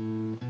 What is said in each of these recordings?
Mm-hmm.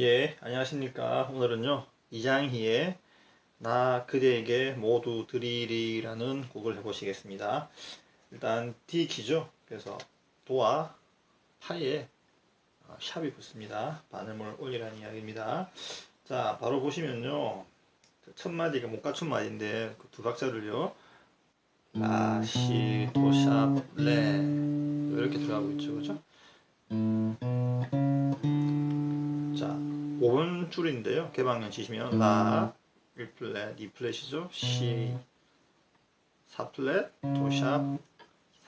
예, 안녕하십니까. 오늘은요, 이장희의 나 그대에게 모두 드리리라는 곡을 해보시겠습니다. 일단 D 키죠. 그래서 도와 파에 어, 샵이 붙습니다. 반음을 올리라는 이야기입니다. 자, 바로 보시면요. 첫 마디가 못 갖춘 마디인데 그 두 박자를요. 라, 시, 도, 샵, 레 이렇게 들어가고 있죠. 그죠? 5번 줄인데요. 개방면 치시면 라, 1플랫, 2플랫이죠. C, 4플랫, 도샵,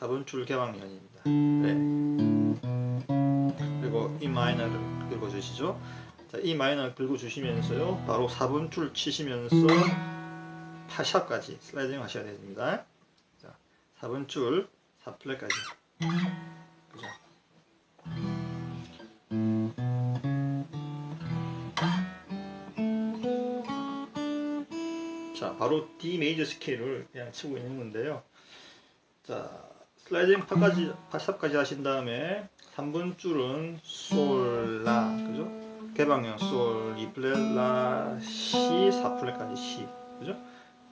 4번 줄 개방면입니다. 네. 그리고 E 마이너를 긁어주시죠. 자, E 마이너 긁어주시면서요. 바로 4번 줄 치시면서 파샵까지 슬라이딩 하셔야 됩니다. 자, 4번 줄 4플랫까지. 그죠? 자, 바로 D 메이저 스케일을 그냥 치고 있는 건데요. 자, 슬라이딩 파까지, 파샵까지 하신 다음에 3번 줄은 솔, 라, 그죠? 개방형 솔, 2플랫, 라, 시, 4플랫까지 시, 그죠?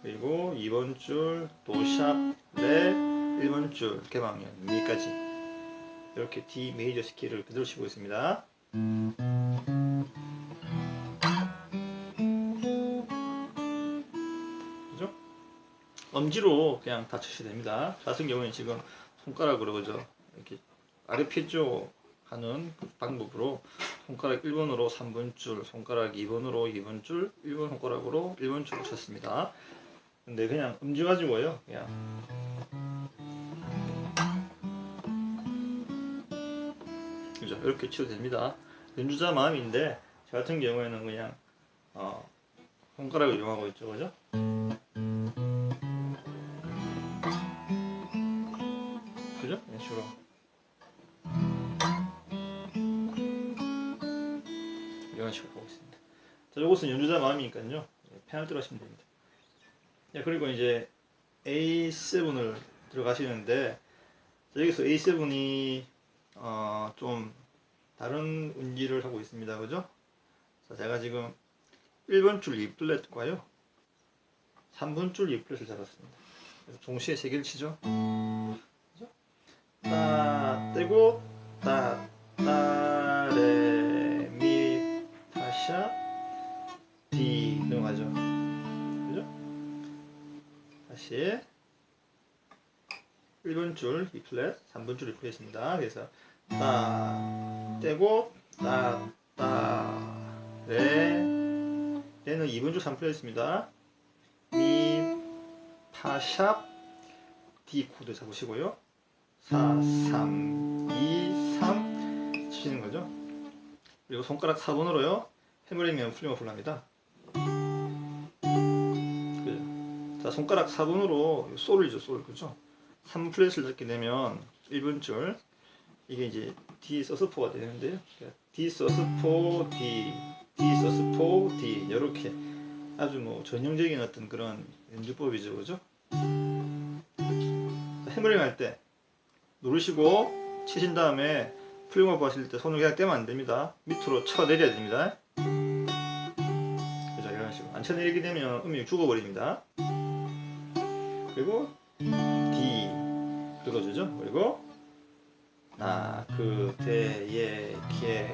그리고 2번 줄, 도샵, 레, 1번 줄, 개방형 미까지 이렇게 D 메이저 스케일을 그대로 치고 있습니다. 엄지로 그냥 다 치셔야 됩니다. 저 같은 경우는 지금 손가락으로 그죠? 이렇게 아래 피조 하는 그 방법으로 손가락 1번으로 3번 줄, 손가락 2번으로 2번 줄, 1번 손가락으로 1번 줄을 쳤습니다. 근데 그냥 엄지 가지고요. 그냥 그죠? 이렇게 치도 됩니다. 연주자 마음인데 저 같은 경우에는 그냥 어, 손가락을 이용하고 있죠, 그죠? 그죠? 이런 식으로. 하고 있습니다. 자, 이것은 연주자 마음이니까요. 예, 페널티로 하시면 됩니다. 자, 그리고 이제 A7을 들어가시는데, 자, 여기서 A7이 어, 좀 다른 운기를 하고 있습니다. 그죠? 자, 제가 지금 1번 줄 2플랫과요. 3번 줄 2플랫을 잡았습니다. 그래서 동시에 세 개를 치죠. 따 떼고 따, 따, 레, 미, 파샤, 디 넘어가죠. 그죠? 다시 1번 줄 2플랫, 3번 줄 2플랫입니다. 그래서 따 떼고 따, 따, 레, 레는 2번 줄 3플랫입니다. 미, 파샵, D 코드 잡으시고요. 4, 3, 2, 3 치시는 거죠. 그리고 손가락 4번으로요. 해머링면 플리머플 합니다. 그죠? 자, 손가락 4번으로 솔이죠, 솔. 그죠? 3 플랫을 잡게 되면 1번 줄 이게 이제 D 서스포가 되는데요. D 서스포 D, D 서스포 D 이렇게 아주 뭐 전형적인 어떤 그런 연주법이죠, 그죠? 해머링 할때 누르시고 치신 다음에 플링업 하실 때 손을 그냥 떼면 안 됩니다. 밑으로 쳐 내려야 됩니다. 그죠? 이런 식으로 안 쳐내리게 되면 음이 죽어버립니다. 그리고 D 긁어주죠. 그리고 나 그대의 기에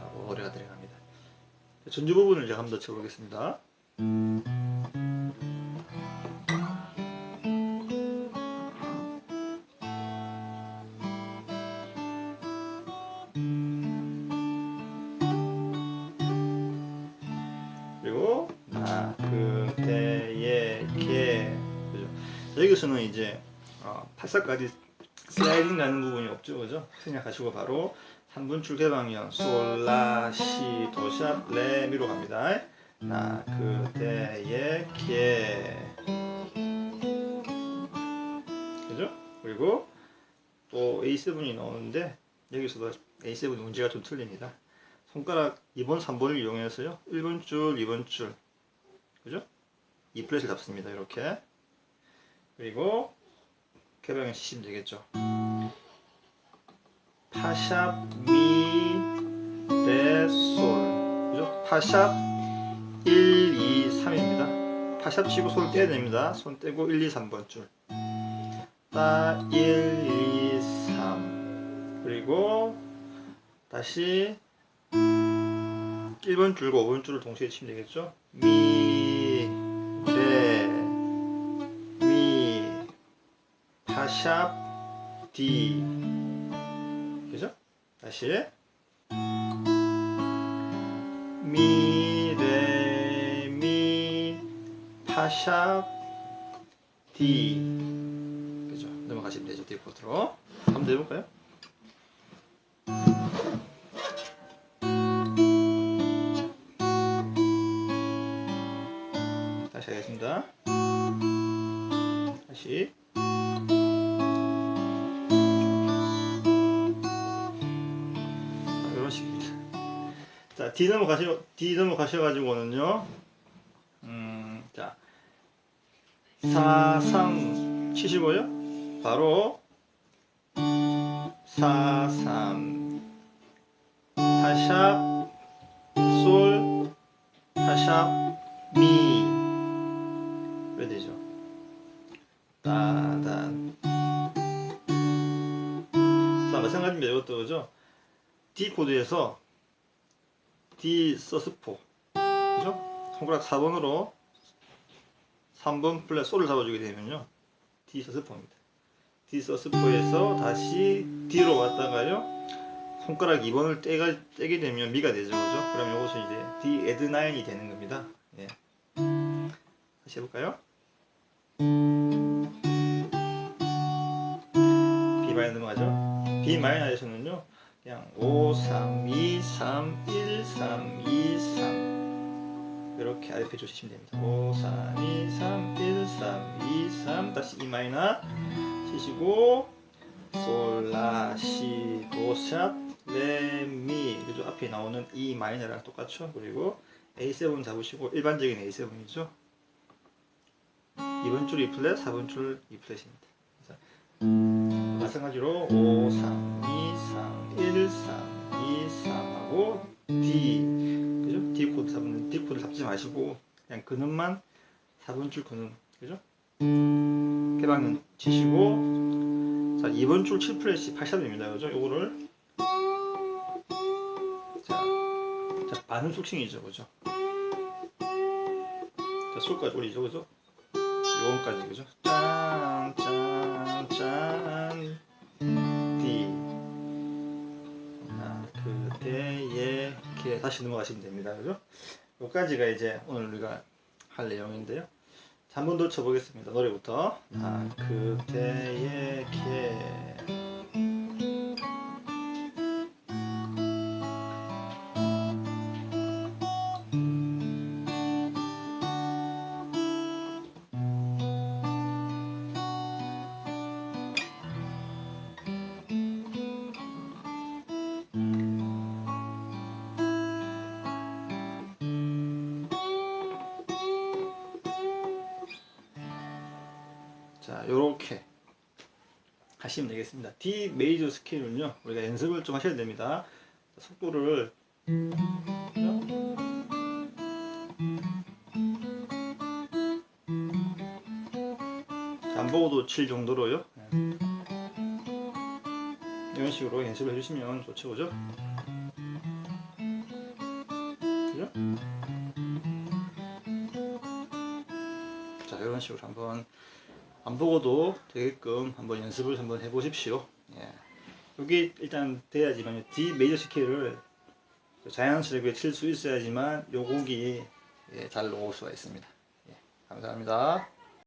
하고 노래가 들어갑니다. 전주 부분을 제가 한번 더 쳐보겠습니다. D에서는 이제 어, 8사까지 슬라이딩 가는 부분이 없죠, 그죠? 생략하시고 바로 3분 줄 개방형 솔라 시 도샵 레 미로 갑니다. 나 그대의 게 그죠? 그리고 또 A7이 나오는데 여기서도 A7 문제가 좀 틀립니다. 손가락 2번, 3번을 이용해서요. 1번 줄, 2번 줄. 그죠? 이 플랫을 잡습니다. 이렇게. 그리고 개방을 치시면 되겠죠. 파샵, 미, 레, 솔. 그죠? 파샵 1, 2, 3입니다. 파샵 치고 손 떼야 됩니다. 손 떼고 1, 2, 3번 줄. 따 1, 2, 3. 그리고 다시 1번 줄과 5번 줄을 동시에 치면 되겠죠? 미, 디. 그죠? 다시. 미, 레, 미, 파샵, 디. 그죠? 넘어가시면 되죠, 디코트로. 한번 더 해볼까요? 다시 하겠습니다. 다시. 자, D 넘어가셔, D 넘어가셔가지고는요, 음, 자, 4, 3 치시고요, 바로 4, 3, 파샵, 솔, 파샵, 미. 왜 되죠? 따단. 자, 마찬가지입니다. 이것도 그죠? D 코드에서 D 서스포. 그죠? 손가락 4번으로 3번 플랫 솔을 잡아주게 되면요. D 서스포입니다. D 서스포에서 다시 D로 왔다가요. 손가락 2번을 떼가, 떼게 되면 미가 되죠. 그죠? 그럼 이것은 이제 D 9이 되는 겁니다. 예. 다시 해볼까요? B 마이너 넘어가죠. B 마이너에서는요, 그냥 5, 3, 2, 3, 1, 3, 2, 3 이렇게 알페 주시면 됩니다. 5, 3, 2, 3, 1, 3, 2, 3 다시 E 마이너 치시고 솔, 라, 시, 도, 샵, 레, 미 그죠? 앞에 나오는 E 마이너랑 똑같죠? 그리고 A7 잡으시고 일반적인 A7이죠. 2번 줄 E 플랫, 4번 줄 E 플랫입니다. 마찬가지로 5, 3, 2, 3, 잡지 마시고 그냥 근음만 4번 줄 근음 그죠? 개방은 치시고 자 2번 줄7 플랫이 8샵입니다 그죠? 요거를 자, 자 반응 속칭이죠 그죠? 자 솔까지 올리죠 그죠? 요건까지 그죠? 짠, 짠, 짠, D. 아, 그대의 게 다시 넘어가시면 됩니다. 그죠? 요까지가 이제 오늘 우리가 할 내용인데요. 자, 한번더 쳐보겠습니다. 노래부터. 아, 그대의 게. 자, 요렇게 하시면 되겠습니다. D 메이저 스케일은요, 우리가 연습을 좀 하셔야 됩니다. 속도를 안 보고도 칠 정도로요. 이런 식으로 연습을 해주시면 좋죠, 그죠? 그죠? 자, 이런 식으로 한번 안 보고도 되게끔 한번 연습을 한번 해 보십시오. 예. 여기 일단 돼야지만 D 메이저 스케일을 자연스럽게 칠 수 있어야지만 요 곡이 예, 잘 나올 수가 있습니다. 예. 감사합니다.